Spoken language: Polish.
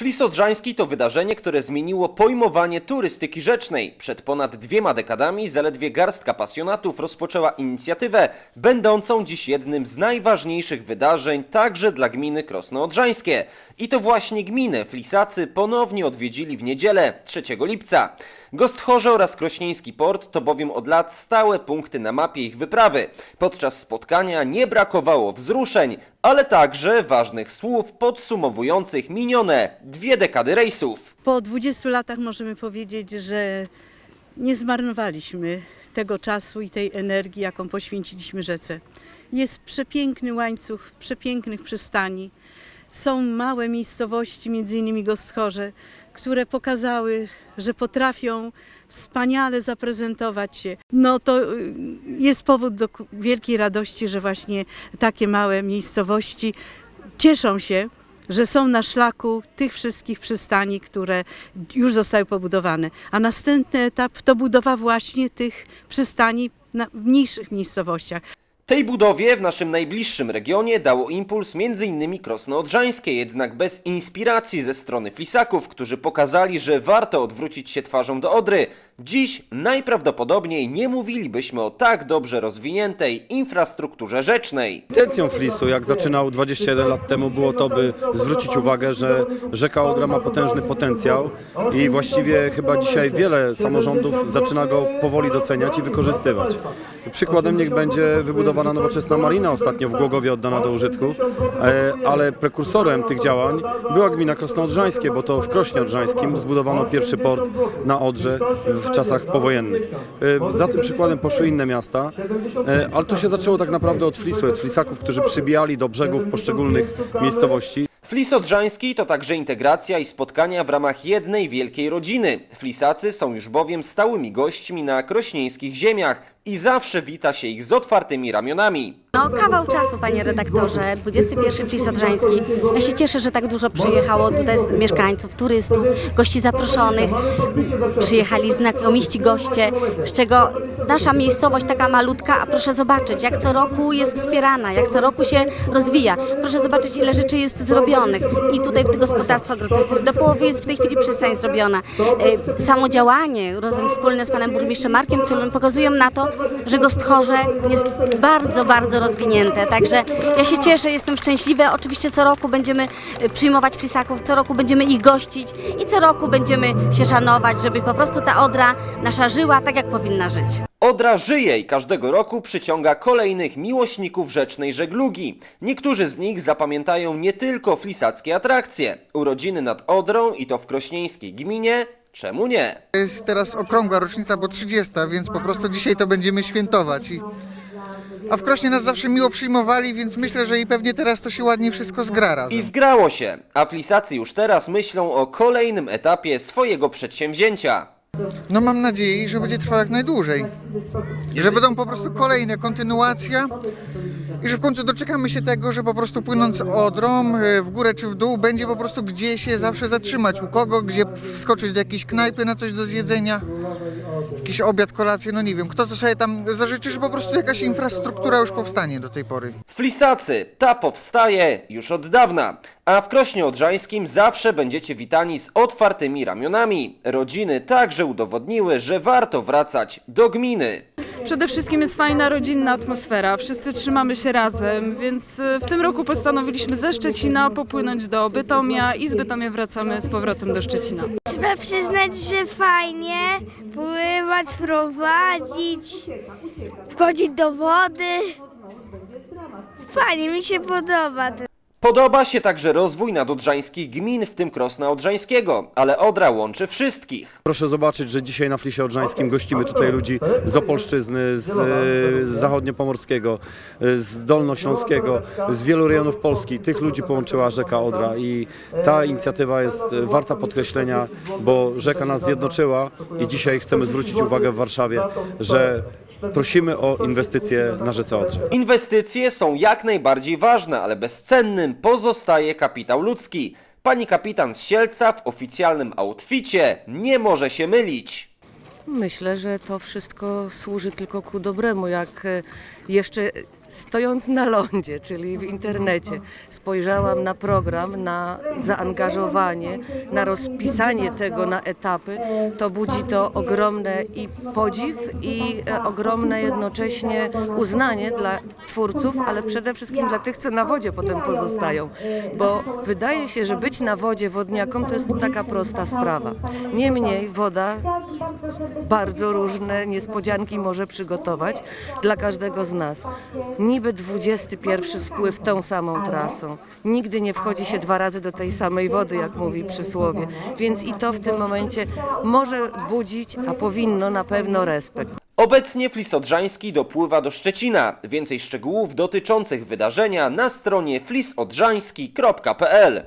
Flis Odrzański to wydarzenie, które zmieniło pojmowanie turystyki rzecznej. Przed ponad dwiema dekadami zaledwie garstka pasjonatów rozpoczęła inicjatywę, będącą dziś jednym z najważniejszych wydarzeń także dla gminy Krosno Odrzańskie. I to właśnie gminę Flisacy ponownie odwiedzili w niedzielę 3 lipca. Gostchorze oraz Krośnieński Port to bowiem od lat stałe punkty na mapie ich wyprawy. Podczas spotkania nie brakowało wzruszeń, ale także ważnych słów podsumowujących minione dwie dekady rejsów. Po 20 latach możemy powiedzieć, że nie zmarnowaliśmy tego czasu i tej energii, jaką poświęciliśmy rzece. Jest przepiękny łańcuch przepięknych przystani. Są małe miejscowości, między innymi Gosthorze, które pokazały, że potrafią wspaniale zaprezentować się. No to y, jest powód do wielkiej radości, że właśnie takie małe miejscowości cieszą się, że są na szlaku tych wszystkich przystani, które już zostały pobudowane. A następny etap to budowa właśnie tych przystani w mniejszych miejscowościach. Tej budowie w naszym najbliższym regionie dało impuls m.in. Krosno Odrzańskie, jednak bez inspiracji ze strony Flisaków, którzy pokazali, że warto odwrócić się twarzą do Odry. Dziś najprawdopodobniej nie mówilibyśmy o tak dobrze rozwiniętej infrastrukturze rzecznej. Intencją Flisu, jak zaczynał 21 lat temu, było to, by zwrócić uwagę, że rzeka Odra ma potężny potencjał i właściwie chyba dzisiaj wiele samorządów zaczyna go powoli doceniać i wykorzystywać. Przykładem niech będzie wybudowana nowoczesna marina, ostatnio w Głogowie oddana do użytku, e, ale prekursorem tych działań była gmina Krosno Odrzańskie, bo to w Krośnie Odrzańskim zbudowano pierwszy port na Odrze w czasach powojennych. E, Za tym przykładem poszły inne miasta, e, ale to się zaczęło tak naprawdę od Flisu, od Flisaków, którzy przybijali do brzegów poszczególnych miejscowości. Flis Odrzański to także integracja i spotkania w ramach jednej wielkiej rodziny. Flisacy są już bowiem stałymi gośćmi na krośnieńskich ziemiach i zawsze wita się ich z otwartymi ramionami. No, kawał czasu, panie redaktorze, 21 Flis Odrzański. Ja się cieszę, że tak dużo przyjechało tutaj mieszkańców, turystów, gości zaproszonych. Przyjechali znakomiści goście, z czego nasza miejscowość taka malutka, a proszę zobaczyć, jak co roku jest wspierana, jak co roku się rozwija. Proszę zobaczyć, ile rzeczy jest zrobionych. I tutaj w tych gospodarstwo agroturystyczne, do połowy jest w tej chwili przystań zrobiona. E, Samo działanie, razem wspólne z panem burmistrzem Markiem Cylem, pokazują na to, że Gostchorze jest bardzo, bardzo rozwinięte. Także ja się cieszę, jestem szczęśliwa. Oczywiście co roku będziemy e, przyjmować frisaków, co roku będziemy ich gościć i co roku będziemy się szanować, żeby po prostu ta Odra nasza żyła tak, jak powinna żyć. Odra żyje i każdego roku przyciąga kolejnych miłośników rzecznej żeglugi. Niektórzy z nich zapamiętają nie tylko flisackie atrakcje. Urodziny nad Odrą i to w krośnieńskiej gminie. Czemu nie? jest teraz okrągła rocznica, bo 30, więc po prostu dzisiaj to będziemy świętować. I... A w Krośnie nas zawsze miło przyjmowali, więc myślę, że i pewnie teraz to się ładnie wszystko zgra razem. I zgrało się, a flisacy już teraz myślą o kolejnym etapie swojego przedsięwzięcia. No mam nadzieję, że będzie trwał jak najdłużej. Że będą po prostu kolejne, kontynuacja i że w końcu doczekamy się tego, że po prostu płynąc Odrą e, w górę czy w dół będzie po prostu gdzie się zawsze zatrzymać, u kogo, gdzie wskoczyć do jakiejś knajpy na coś do zjedzenia, jakiś obiad, kolację, no nie wiem. Kto co sobie tam zażyczy, że po prostu jakaś infrastruktura już powstanie do tej pory. Flisacy, ta powstaje już od dawna, a w Krośnie Odrzańskim zawsze będziecie witani z otwartymi ramionami. Rodziny także udowodniły, że warto wracać do gminy. Przede wszystkim jest fajna, rodzinna atmosfera. Wszyscy trzymamy się razem, więc y, w tym roku postanowiliśmy ze Szczecina popłynąć do Bytomia i z Bytomia wracamy z powrotem do Szczecina. Trzeba przyznać, że fajnie pływać, prowadzić, wchodzić do wody. Fajnie, mi się podoba. Podoba się także rozwój nadodrzańskich gmin, w tym Krosna Odrzańskiego, ale Odra łączy wszystkich. Proszę zobaczyć, że dzisiaj na Flisie Odrzańskim gościmy tutaj ludzi z Opolszczyzny, z, z zachodniopomorskiego, e, z dolnośląskiego, z wielu rejonów Polski. Tych ludzi połączyła rzeka Odra i ta inicjatywa jest warta podkreślenia, bo rzeka nas zjednoczyła i dzisiaj chcemy zwrócić uwagę w Warszawie, że prosimy o inwestycje na rzece Odrze. Inwestycje są jak najbardziej ważne, ale bezcennym pozostaje kapitał ludzki. Pani kapitan z Sielca w oficjalnym outficie nie może się mylić. Myślę, że to wszystko służy tylko ku dobremu. Jak e, jeszcze Stojąc na lądzie, czyli w internecie, spojrzałam na program, na zaangażowanie, na rozpisanie tego na etapy, to budzi to ogromne i podziw, i e, ogromne jednocześnie uznanie dla twórców, ale przede wszystkim dla tych, co na wodzie potem pozostają. Bo wydaje się, że być na wodzie wodniakom to jest taka prosta sprawa. Niemniej woda bardzo różne niespodzianki może przygotować dla każdego z nas. Niby 21 spływ tą samą trasą. Nigdy nie wchodzi się dwa razy do tej samej wody, jak mówi przysłowie. Więc i to w tym momencie może budzić, a powinno na pewno respekt. Obecnie Flis Odrzański dopływa do Szczecina. Więcej szczegółów dotyczących wydarzenia na stronie flisodrzański.pl